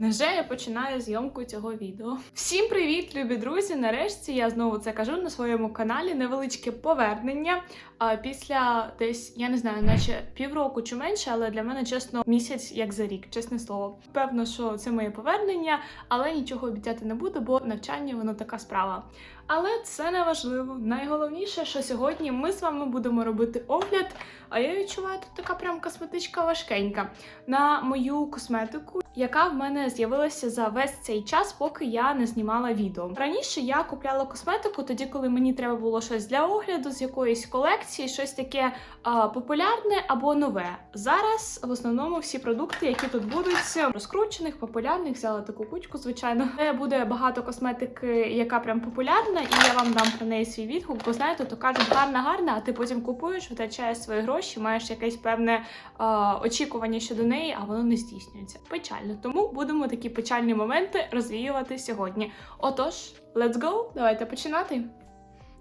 Вже я починаю зйомку цього відео. Всім привіт, любі друзі! Нарешті я знову це кажу на своєму каналі. Невеличке повернення. А після десь я не знаю, наче півроку чи менше, але для мене чесно місяць як за рік, чесне слово. Певно, що це моє повернення, але нічого обіцяти не буду, бо навчання воно така справа. Але це не важливо. Найголовніше, що сьогодні ми з вами будемо робити огляд. А я відчуваю тут така прям косметичка важкенька на мою косметику, яка в мене з'явилася за весь цей час, поки я не знімала відео. Раніше я купляла косметику тоді, коли мені треба було щось для огляду з якоїсь колекції, щось таке а, популярне або нове. Зараз в основному всі продукти, які тут будуть розкручених, популярних, взяла таку кучку, звичайно. Буде багато косметики, яка прям популярна, і я вам дам про неї свій відгук, бо знаєте, то кажуть гарна, гарна, а ти потім купуєш, витрачаєш свої гроші, маєш якесь певне е, очікування щодо неї, а воно не здійснюється. Печально. Тому будемо такі печальні моменти розвіювати сьогодні. Отож, let's go, давайте починати.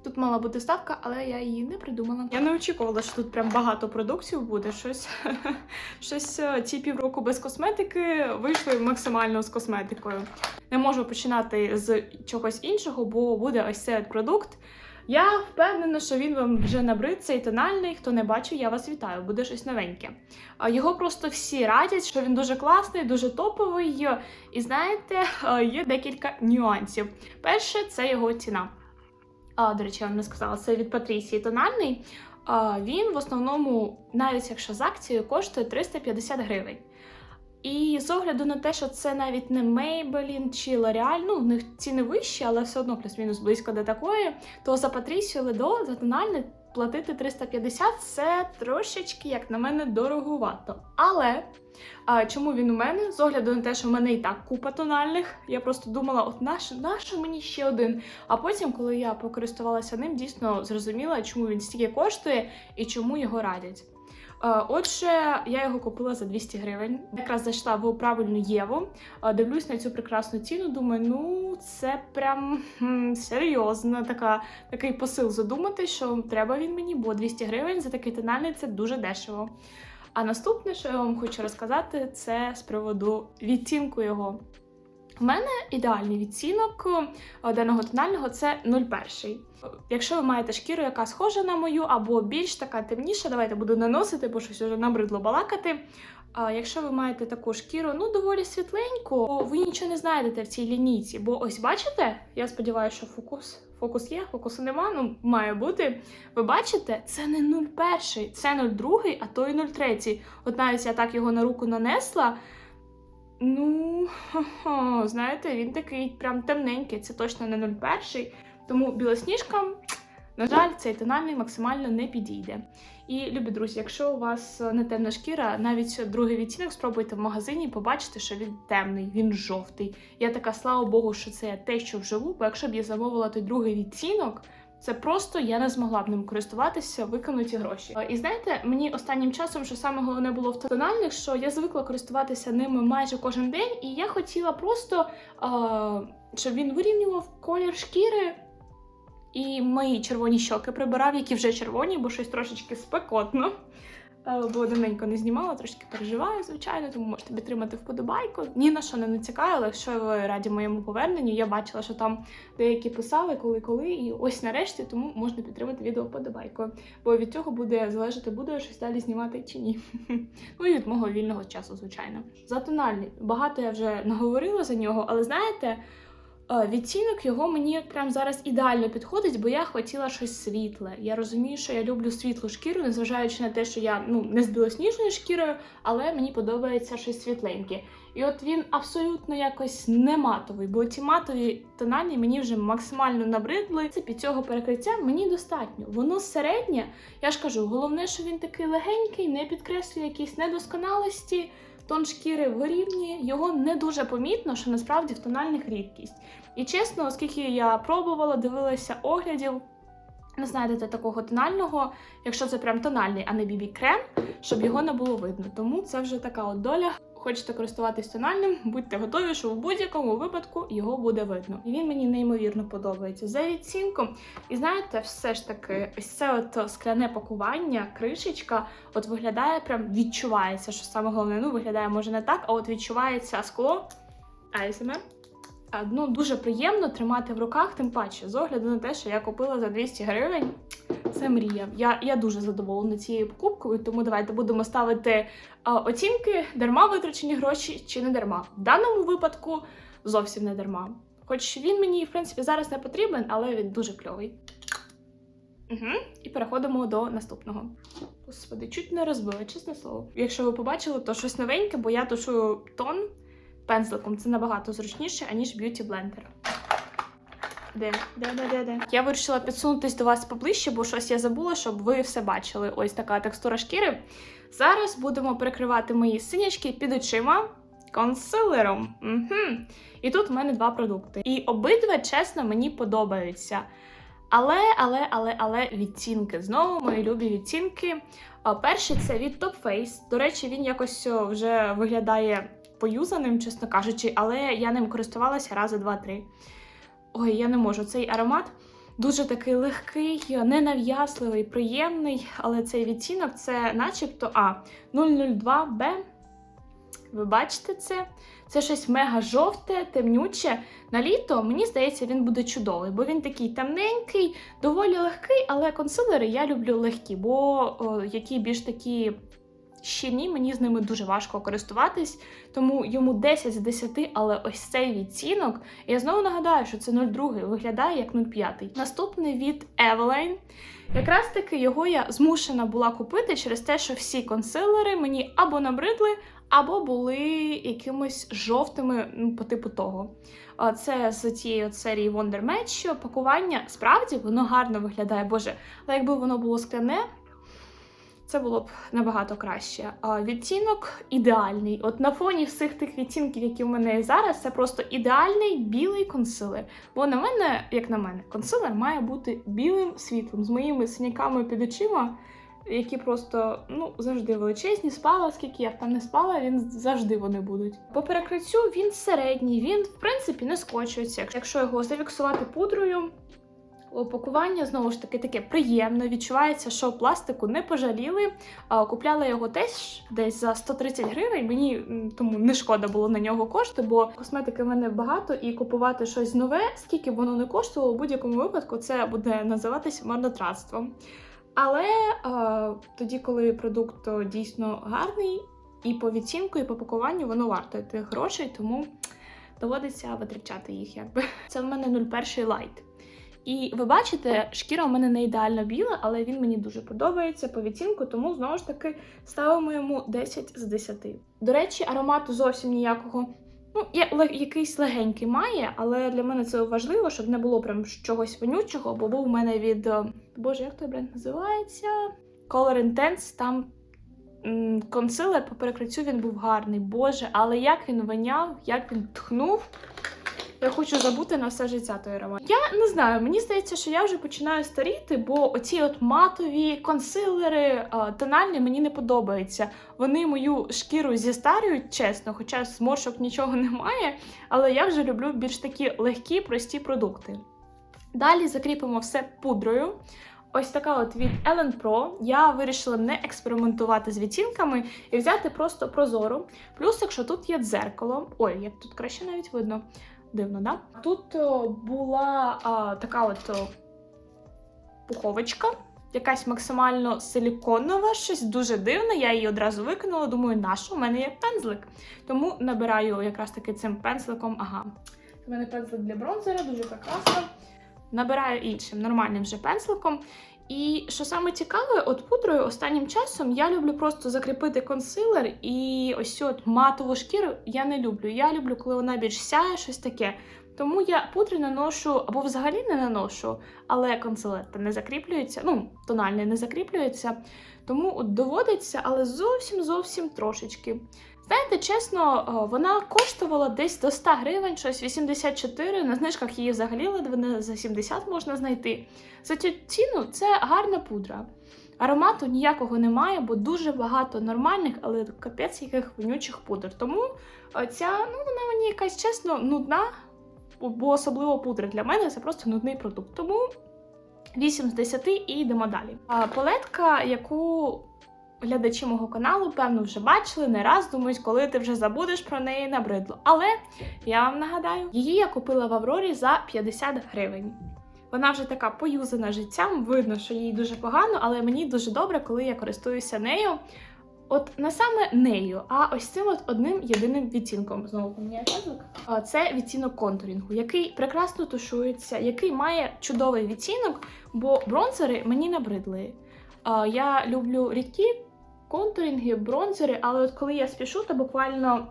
Тут мала бути ставка, але я її не придумала. Я не очікувала, що тут прям багато продуктів буде. Щось щось е, ці півроку без косметики вийшли максимально з косметикою. Не можу починати з чогось іншого, бо буде ось цей продукт. Я впевнена, що він вам вже набрид цей тональний. Хто не бачив, я вас вітаю, буде щось новеньке. Його просто всі радять, що він дуже класний, дуже топовий. І знаєте, е, є декілька нюансів. Перше, це його ціна. А, до речі, я вам не сказала, це від Патрісії тональний. А, він в основному, навіть якщо з акцією, коштує 350 гривень. І з огляду на те, що це навіть не Maybelline чи L'Oreal, ну, в них ціни вищі, але все одно плюс-мінус близько до такої, то за Патрісію Ледо за тональний платити 350 це трошечки, як на мене, дороговато. Але а, чому він у мене? З огляду на те, що в мене і так купа тональних, я просто думала, от наш, нащо мені ще один? А потім, коли я покористувалася ним, дійсно зрозуміла, чому він стільки коштує і чому його радять. Е, Отже, я його купила за 200 гривень. Якраз зайшла в правильну Єву. Е, Дивлюсь на цю прекрасну ціну. Думаю, ну це прям хм, серйозно. Така, такий посил задумати, що треба він мені, бо 200 гривень за такий тональний це дуже дешево. А наступне, що я вам хочу розказати, це з приводу відтінку його. В мене ідеальний відцінок е, даного тонального це 01. Якщо ви маєте шкіру, яка схожа на мою, або більш така темніша, давайте буду наносити, бо щось вже набридло балакати. А якщо ви маєте таку шкіру, ну доволі світленьку, ви нічого не знайдете в цій лінійці. Бо ось бачите, я сподіваюся, що фокус фокус є, фокусу нема, ну має бути. Ви бачите, це не 01, це 02, а то й 03. От навіть я так його на руку нанесла. Ну, хо-хо, знаєте, він такий прям темненький, це точно не 01. Тому білосніжкам, на жаль, цей тональний максимально не підійде. І, любі друзі, якщо у вас не темна шкіра, навіть другий відтінок спробуйте в магазині і побачите, що він темний, він жовтий. Я така, слава Богу, що це те, що вживу, бо якщо б я замовила той другий відтінок, це просто я не змогла б ним користуватися, викинуті гроші. І знаєте, мені останнім часом, що саме головне було в тональних, що я звикла користуватися ними майже кожен день, і я хотіла просто, а, щоб він вирівнював колір шкіри. І мої червоні щоки прибирав, які вже червоні, бо щось трошечки спекотно. Е, Бо давненько не знімала, трошки переживаю, звичайно, тому можете підтримати вподобайку. Ні на що не натякаю, але якщо ви раді моєму поверненню, я бачила, що там деякі писали коли-коли, і ось нарешті, тому можна підтримати відео вподобайкою. Бо від цього буде залежати, буду я щось далі знімати чи ні. Ну і від мого вільного часу, звичайно. За тональний. Багато я вже наговорила за нього, але знаєте. Е, Відтінок його мені прямо зараз ідеально підходить, бо я хотіла щось світле. Я розумію, що я люблю світлу шкіру, незважаючи на те, що я ну не з білосніжною шкірою, але мені подобається щось світленьке. І от він абсолютно якось не матовий, бо ті матові тональні мені вже максимально набридли. Це під цього перекриття мені достатньо. Воно середнє. Я ж кажу, головне, що він такий легенький, не підкреслює якісь недосконалості тон шкіри вирівнює, його не дуже помітно, що насправді в тональних рідкість. І чесно, оскільки я пробувала, дивилася оглядів, не знайдете такого тонального, якщо це прям тональний, а не бібі-крем, щоб його не було видно. Тому це вже така от доля. Хочете користуватись тональним, будьте готові, що в будь-якому випадку його буде видно. І він мені неймовірно подобається за відцінком. І знаєте, все ж таки, ось це от скляне пакування, кришечка, от виглядає, прям відчувається, що саме головне, ну виглядає може не так, а от відчувається скло. ASMR. Ну, дуже приємно тримати в руках, тим паче, з огляду на те, що я купила за 200 гривень. Це мрія. Я, я дуже задоволена цією покупкою, тому давайте будемо ставити а, оцінки, дарма витрачені гроші чи не дарма. В даному випадку зовсім не дарма. Хоч він мені, в принципі, зараз не потрібен, але він дуже кльовий. Угу. І переходимо до наступного. Господи, чуть не розбила, чесне слово. Якщо ви побачили, то щось новеньке, бо я тушую тон пензликом. Це набагато зручніше, аніж б'юті блендер. Де, де, де, де, де. Я вирішила підсунутись до вас поближче, бо щось я забула, щоб ви все бачили. Ось така текстура шкіри. Зараз будемо перекривати мої синячки під очима консилером. Угу. І тут в мене два продукти. І обидва, чесно, мені подобаються. Але, але, але, але відтінки. Знову мої любі відтінки. Перший це від Top Face. До речі, він якось вже виглядає поюзаним, чесно кажучи, але я ним користувалася рази два-три. Ой, я не можу. Цей аромат дуже такий легкий, ненав'язливий, приємний, але цей відтінок це начебто А 002Б. Ви бачите це? Це щось мега жовте, темнюче. На літо, мені здається, він буде чудовий, бо він такий темненький, доволі легкий, але консилери я люблю легкі, бо о, які більш такі щільні, мені з ними дуже важко користуватись, тому йому 10 з 10, але ось цей відтінок. Я знову нагадаю, що це 02 виглядає як 05. Наступний від Eveline. Якраз таки його я змушена була купити через те, що всі консилери мені або набридли, або були якимось жовтими ну, по типу того. Це з цієї от серії Wonder Match. Пакування справді воно гарно виглядає, боже, але якби воно було скляне. Це було б набагато краще. А відтінок ідеальний. От на фоні всіх тих відтінків, які в мене є зараз, це просто ідеальний білий консилер. Бо на мене, як на мене, консилер має бути білим світлим, з моїми синяками під очима, які просто ну завжди величезні. Спала, скільки я б там не спала, він завжди вони будуть. По перекриттю він середній, він в принципі не скочується. Якщо його зафіксувати пудрою. Опакування знову ж таки таке приємне. Відчувається, що пластику не пожаліли. Купляла його теж десь за 130 гривень. Мені тому не шкода було на нього кошти, бо косметики в мене багато, і купувати щось нове, скільки б воно не коштувало, у будь-якому випадку це буде називатися марнотратством. Але а, тоді, коли продукт дійсно гарний, і по відцінку, і по пакуванню воно варто тих грошей, тому доводиться витрачати їх. Якби це в мене 01 лайт. І ви бачите, шкіра у мене не ідеально біла, але він мені дуже подобається по відцінку, тому знову ж таки ставимо йому 10 з 10. До речі, аромату зовсім ніякого. Ну, є, якийсь легенький має, але для мене це важливо, щоб не було прям чогось вонючого, бо був у мене від. е, Боже, як той бренд називається? Color Intense, там м, консилер по перекриттю він був гарний. Боже, але як він воняв, як він тхнув. Я хочу забути на все життя той аромат. Я не знаю, мені здається, що я вже починаю старіти, бо оці от матові консилери тональні мені не подобаються. Вони мою шкіру зістарюють, чесно, хоча зморшок нічого немає, але я вже люблю більш такі легкі, прості продукти. Далі закріпимо все пудрою. Ось така от від Ellen Pro. Я вирішила не експериментувати з відтінками і взяти просто прозору. Плюс, якщо тут є дзеркало, ой, як тут краще навіть видно. Дивно, да? Тут була а, така от пуховочка, якась максимально силіконова, щось дуже дивне. Я її одразу викинула. Думаю, нащо? У мене є пензлик. Тому набираю якраз таки цим пензликом. Ага. У мене пензлик для бронзера, дуже прекрасно. Набираю іншим нормальним вже пензликом. І що саме цікаве, от пудрою останнім часом я люблю просто закріпити консилер і ось от матову шкіру я не люблю. Я люблю, коли вона більш сяє, щось таке. Тому я пудри наношу або взагалі не наношу, але консилер не закріплюється, ну, тональний не закріплюється. Тому от доводиться, але зовсім зовсім трошечки. Знаєте, чесно, вона коштувала десь до 100 гривень, щось 84, на знижках її взагалі ледве за 70 можна знайти. За цю ціну це гарна пудра. Аромату ніякого немає, бо дуже багато нормальних, але капець яких вонючих пудр. Тому ця, ну вона мені якась чесно нудна, бо особливо пудра для мене це просто нудний продукт. Тому 8 з 10 і йдемо далі. А, палетка, яку глядачі мого каналу, певно, вже бачили не раз, думають, коли ти вже забудеш про неї набридло. Але я вам нагадаю, її я купила в Аврорі за 50 гривень. Вона вже така поюзана життям, видно, що їй дуже погано, але мені дуже добре, коли я користуюся нею. От не саме нею, а ось цим от одним єдиним відтінком. Знову поміняю казок. Це відтінок контурінгу, який прекрасно тушується, який має чудовий відтінок, бо бронзери мені набридли. Я люблю рідкі контурінги, бронзери, але от коли я спішу, то буквально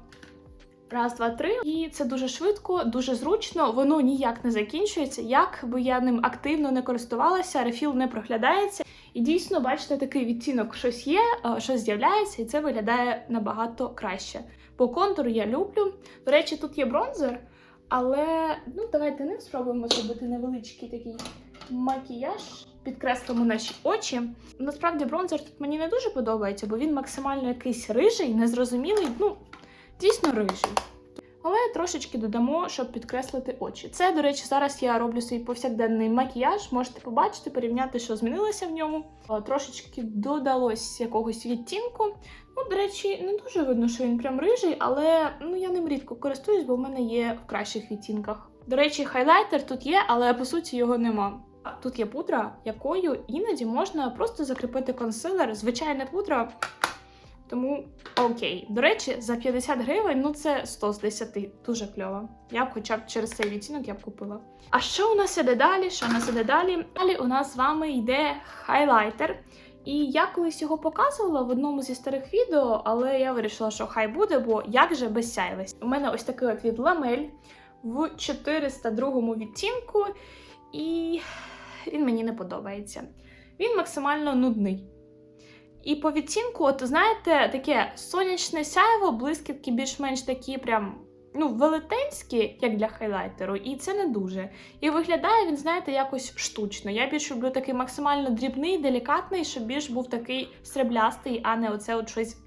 раз, два, три, і це дуже швидко, дуже зручно. Воно ніяк не закінчується. Як би я ним активно не користувалася, рефіл не проглядається. І дійсно, бачите, такий відтінок щось є, е, щось з'являється, і це виглядає набагато краще. По контуру я люблю. До речі, тут є бронзер, але ну давайте ним спробуємо зробити невеличкий такий макіяж. Підкреслимо наші очі. Насправді бронзер тут мені не дуже подобається, бо він максимально якийсь рижий, незрозумілий, ну дійсно рижий. Але трошечки додамо, щоб підкреслити очі. Це, до речі, зараз я роблю свій повсякденний макіяж. Можете побачити, порівняти, що змінилося в ньому. Трошечки додалось якогось відтінку. Ну, до речі, не дуже видно, що він прям рижий, але ну я ним рідко користуюсь, бо в мене є в кращих відтінках. До речі, хайлайтер тут є, але по суті його нема. Тут є пудра, якою іноді можна просто закріпити консилер. Звичайна пудра. Тому окей. До речі, за 50 гривень, ну це 100 з 10. Дуже кльово. Я б хоча б через цей відтінок я б купила. А що у нас іде далі? Що у нас іде далі? Далі у нас з вами йде хайлайтер. І я колись його показувала в одному зі старих відео, але я вирішила, що хай буде, бо як же без сяйвості. У мене ось такий от від ламель в 402 відтінку, і він мені не подобається. Він максимально нудний. І по відтінку, от знаєте, таке сонячне сяйво, блискітки більш-менш такі прям. Ну, велетенські, як для хайлайтеру, і це не дуже. І виглядає він, знаєте, якось штучно. Я більш люблю такий максимально дрібний, делікатний, щоб більш був такий сріблястий, а не оце от щось.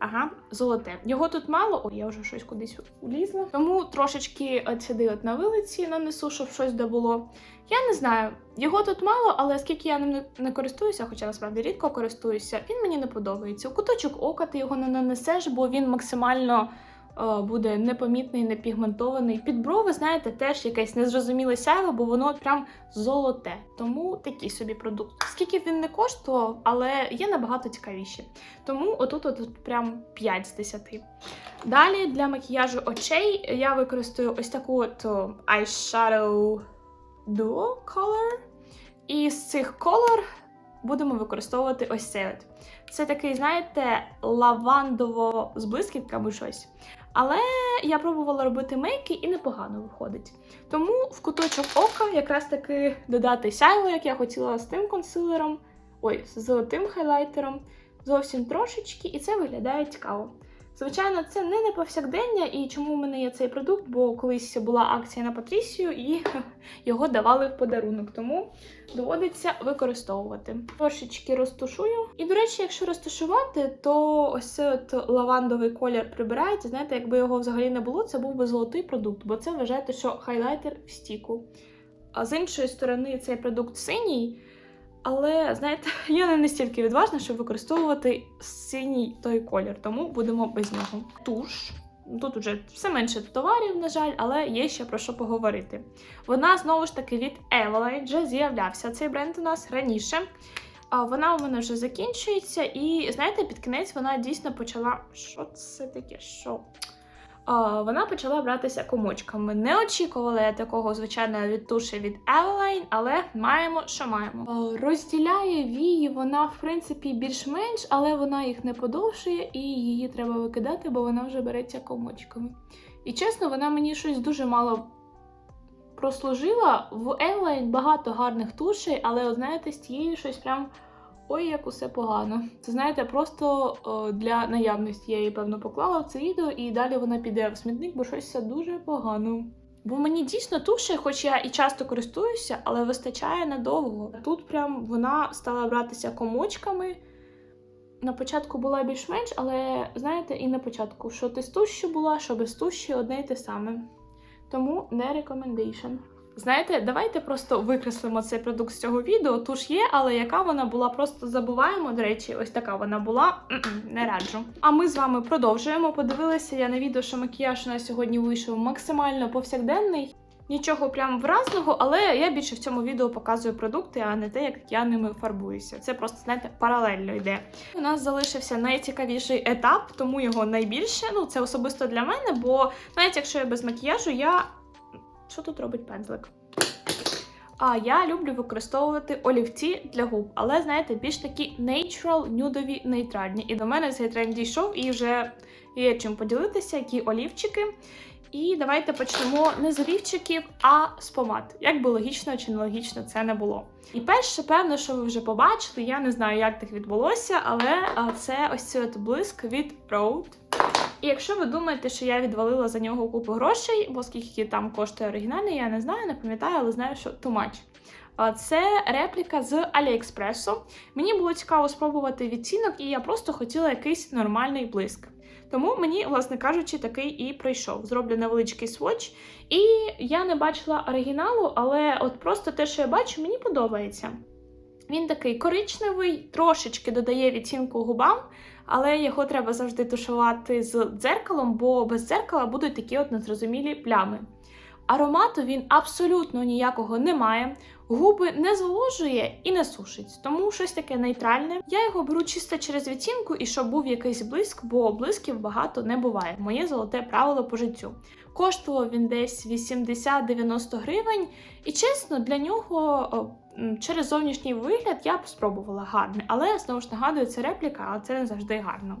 Ага, золоте. Його тут мало, ой, я вже щось кудись улізла. Тому трошечки сюди от на вилиці нанесу, щоб щось де було. Я не знаю, його тут мало, але оскільки я ним не- користуюся, хоча насправді рідко користуюся, він мені не подобається. У куточок ока ти його не нанесеш, бо він максимально буде непомітний, непігментований. Під брови, знаєте, теж якесь незрозуміле сяйво, бо воно прям золоте. Тому такий собі продукт. Скільки він не коштував, але є набагато цікавіші. Тому отут от прям 5 з 10. Далі для макіяжу очей я використаю ось таку от eyeshadow Duo Color. І з цих колор будемо використовувати ось цей от. Це такий, знаєте, лавандово з блискітками щось. Але я пробувала робити мейки і непогано виходить. Тому в куточок ока якраз таки додати сяйво, як я хотіла з тим консилером, ой, з золотим хайлайтером, зовсім трошечки, і це виглядає цікаво. Звичайно, це не на повсякдення, і чому в мене є цей продукт, бо колись була акція на Патрісію, і його давали в подарунок, тому доводиться використовувати. Трошечки розтушую. І, до речі, якщо розташувати, то ось цей от лавандовий колір прибирається. Знаєте, якби його взагалі не було, це був би золотий продукт, бо це вважаєте, що хайлайтер в стіку. А з іншої сторони, цей продукт синій. Але знаєте, я не настільки відважна, щоб використовувати синій той колір, тому будемо без нього. Туш. Тут уже все менше товарів, на жаль, але є ще про що поговорити. Вона знову ж таки від Eveline, вже з'являвся цей бренд у нас раніше. Вона у мене вже закінчується, і знаєте, під кінець вона дійсно почала. Що це таке? Що? Вона почала братися комочками. Не очікувала я такого, звичайно, від туші від Eveline, але маємо, що маємо. Розділяє вії вона, в принципі, більш-менш, але вона їх не подовжує, і її треба викидати, бо вона вже береться комочками. І чесно, вона мені щось дуже мало прослужила. В Eveline багато гарних тушей, але, знаєте, з тією щось прям. Ой, як усе погано. Це знаєте, просто для наявності я її певно поклала в це відео, і далі вона піде в смітник, бо щось дуже погано. Бо мені дійсно туші, хоч я і часто користуюся, але вистачає надовго. Тут прям вона стала братися комочками. На початку була більш-менш, але знаєте, і на початку, що ти з туші була, що без туші, одне й те саме. Тому не рекомендейшн. Знаєте, давайте просто викреслимо цей продукт з цього відео. Туш є, але яка вона була, просто забуваємо. До речі, ось така вона була. Не раджу. А ми з вами продовжуємо. Подивилися я на відео, що макіяж у нас сьогодні вийшов максимально повсякденний. Нічого прям вразного, але я більше в цьому відео показую продукти, а не те, як я ними фарбуюся. Це просто, знаєте, паралельно йде. У нас залишився найцікавіший етап, тому його найбільше. Ну, це особисто для мене, бо навіть якщо я без макіяжу, я. Що тут робить пензлик? А я люблю використовувати олівці для губ, але знаєте, більш такі natural, нюдові, нейтральні. І до мене цей тренд дійшов, і вже є чим поділитися, які олівчики. І давайте почнемо не з олівчиків, а з помад. Як би логічно чи нелогічно це не було. І перше, певно, що ви вже побачили, я не знаю, як так відбулося, але це ось цей блиск від Rode. І якщо ви думаєте, що я відвалила за нього купу грошей, бо скільки там коштує оригінальний, я не знаю, не пам'ятаю, але знаю, що much. Це репліка з Аліекспресу. Мені було цікаво спробувати відцінок, і я просто хотіла якийсь нормальний блиск. Тому мені, власне кажучи, такий і прийшов. Зроблю невеличкий сводч. І я не бачила оригіналу, але от просто те, що я бачу, мені подобається. Він такий коричневий, трошечки додає відцінку губам, але його треба завжди тушувати з дзеркалом, бо без дзеркала будуть такі от незрозумілі плями. Аромату він абсолютно ніякого не має, губи не зволожує і не сушить, тому щось таке нейтральне. Я його беру чисто через відцінку і щоб був якийсь блиск, бо блисків багато не буває. Моє золоте правило по життю. Коштував він десь 80-90 гривень, і чесно, для нього через зовнішній вигляд я б спробувала гарне, але знову ж нагадую, це репліка, а це не завжди гарно.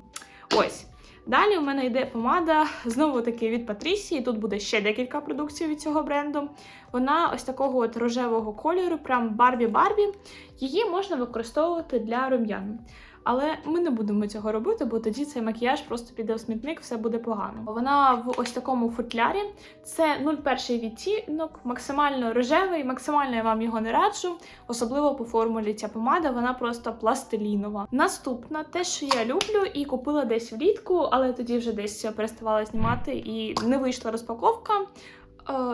Ось. Далі у мене йде помада знову таки від Патрісії. Тут буде ще декілька продукцій від цього бренду. Вона ось такого от рожевого кольору, прям Барбі-Барбі. Її можна використовувати для рум'ян. Але ми не будемо цього робити, бо тоді цей макіяж просто піде в смітник, все буде погано. Вона в ось такому футлярі. Це 01 відтінок, максимально рожевий, максимально я вам його не раджу, особливо по формулі ця помада, вона просто пластилінова. Наступна, те, що я люблю, і купила десь влітку, але тоді вже десь переставала знімати і не вийшла розпаковка.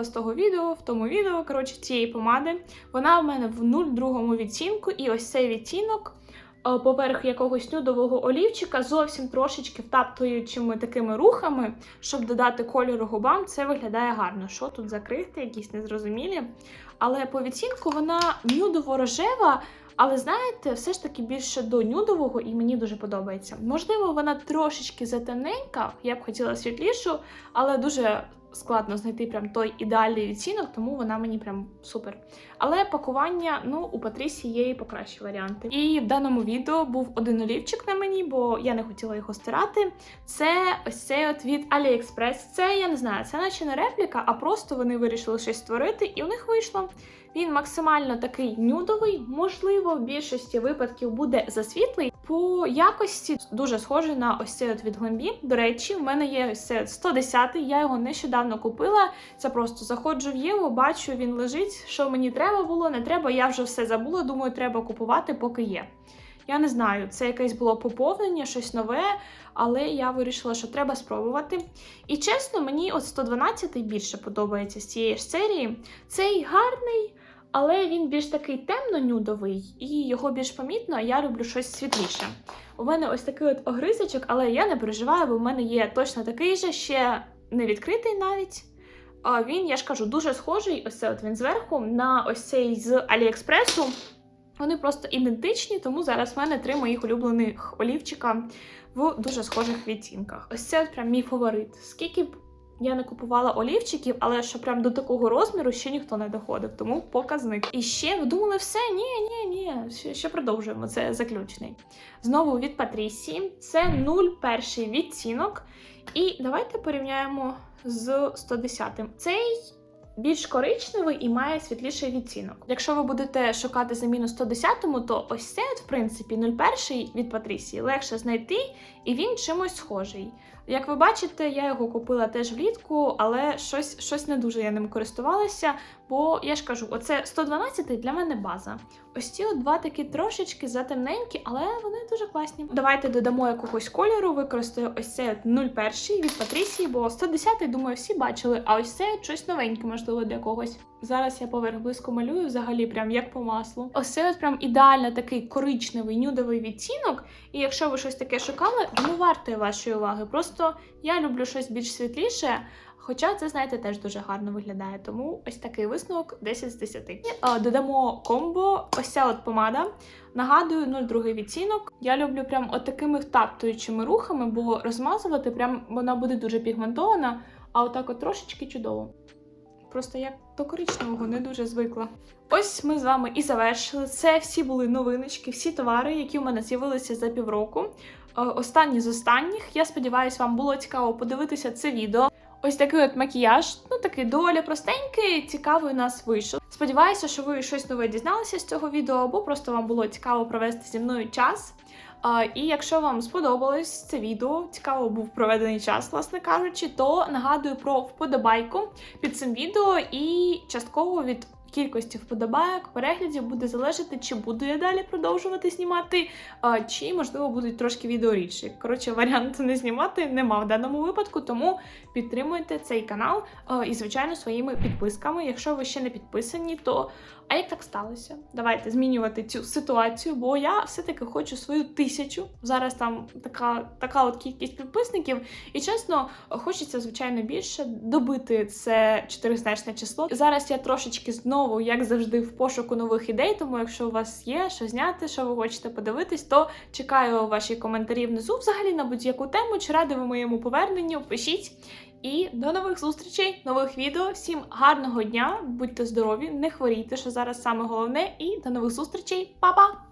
е, З того відео, в тому відео, коротше, цієї помади. Вона в мене в 0,2 відтінку, і ось цей відтінок поверх якогось нюдового олівчика, зовсім трошечки втаптуючими такими рухами, щоб додати кольору губам, це виглядає гарно. Що тут закрити, якісь незрозумілі. Але по відтінку вона нюдово-рожева, але знаєте, все ж таки більше до нюдового і мені дуже подобається. Можливо, вона трошечки затемненька, я б хотіла світлішу, але дуже складно знайти прям той ідеальний відцінок, тому вона мені прям супер. Але пакування, ну, у Патрісі є і покращі варіанти. І в даному відео був один олівчик на мені, бо я не хотіла його стирати. Це ось цей от від AliExpress. Це я не знаю, це наче не репліка, а просто вони вирішили щось створити, і у них вийшло. Він максимально такий нюдовий, можливо, в більшості випадків буде засвітлий. По якості дуже схожий на ось цей от від Glambi. До речі, в мене є ось цей 110 я його нещодавно купила. Це просто заходжу в Єву, бачу, він лежить. Що мені треба було, не треба. Я вже все забула. Думаю, треба купувати, поки є. Я не знаю, це якесь було поповнення, щось нове, але я вирішила, що треба спробувати. І чесно, мені от 112 більше подобається з цієї ж серії. Цей гарний. Але він більш такий темно-нюдовий, і його більш помітно, а я люблю щось світліше. У мене ось такий от огризочок, але я не переживаю, бо в мене є точно такий же, ще не відкритий навіть. Він, я ж кажу, дуже схожий, ось це от він зверху, на ось цей з Аліекспресу. Вони просто ідентичні, тому зараз в мене три моїх улюблених олівчика в дуже схожих відтінках. Ось це от прям мій фаворит. Скільки б я не купувала олівчиків, але що прям до такого розміру ще ніхто не доходив, тому показник. І ще ви думали, все, ні, ні, ні. Ще, ще продовжуємо. Це заключний. Знову від Патрісії. Це 0,1 відтінок. І давайте порівняємо з 110. Цей більш коричневий і має світліший відтінок. Якщо ви будете шукати заміну 110-му, то ось це, в принципі, 01 від Патрісії легше знайти, і він чимось схожий. Як ви бачите, я його купила теж влітку, але щось, щось не дуже я ним користувалася, бо я ж кажу, оце 112 для мене база. Ось ці два такі трошечки затемненькі, але вони дуже класні. Давайте додамо якогось кольору, використаю ось цей от 01 від Патрісії, бо 110 думаю, всі бачили, а ось це щось новеньке, можливо, для когось. Зараз я поверх близько малюю, взагалі, прям як по маслу. Ось це от прям ідеально такий коричневий нюдовий відтінок. І якщо ви щось таке шукали, ну вартує вашої уваги. Просто я люблю щось більш світліше. Хоча це, знаєте, теж дуже гарно виглядає. Тому ось такий висновок 10 з 10. І, а, додамо комбо, ось ця от помада. Нагадую, 02 відтінок. Я люблю прям от такими втаптуючими рухами, бо розмазувати прям вона буде дуже пігментована, а отак от трошечки чудово. Просто я до коричневого не дуже звикла. Ось ми з вами і завершили. Це всі були новиночки, всі товари, які у мене з'явилися за півроку. Е, Останні з останніх. Я сподіваюся, вам було цікаво подивитися це відео. Ось такий от макіяж, ну такий доволі простенький, цікавий у нас вийшов. Сподіваюся, що ви щось нове дізналися з цього відео, або просто вам було цікаво провести зі мною час. І якщо вам сподобалось це відео, цікаво був проведений час, власне кажучи, то нагадую про вподобайку під цим відео і частково від кількості вподобайок, переглядів буде залежати, чи буду я далі продовжувати знімати, чи можливо будуть трошки відео рідші. Коротше, варіанту не знімати нема в даному випадку, тому підтримуйте цей канал і, звичайно, своїми підписками. Якщо ви ще не підписані, то а як так сталося? Давайте змінювати цю ситуацію, бо я все-таки хочу свою тисячу. Зараз там така, така от кількість підписників, і чесно, хочеться, звичайно, більше добити це чотиризначне число. Зараз я трошечки знову, як завжди, в пошуку нових ідей. Тому, якщо у вас є що зняти, що ви хочете подивитись, то чекаю ваші коментарі внизу. Взагалі на будь-яку тему, чи ради ви моєму поверненню, пишіть. І до нових зустрічей, нових відео. Всім гарного дня, будьте здорові, не хворійте, що зараз саме головне. І до нових зустрічей, Па-па!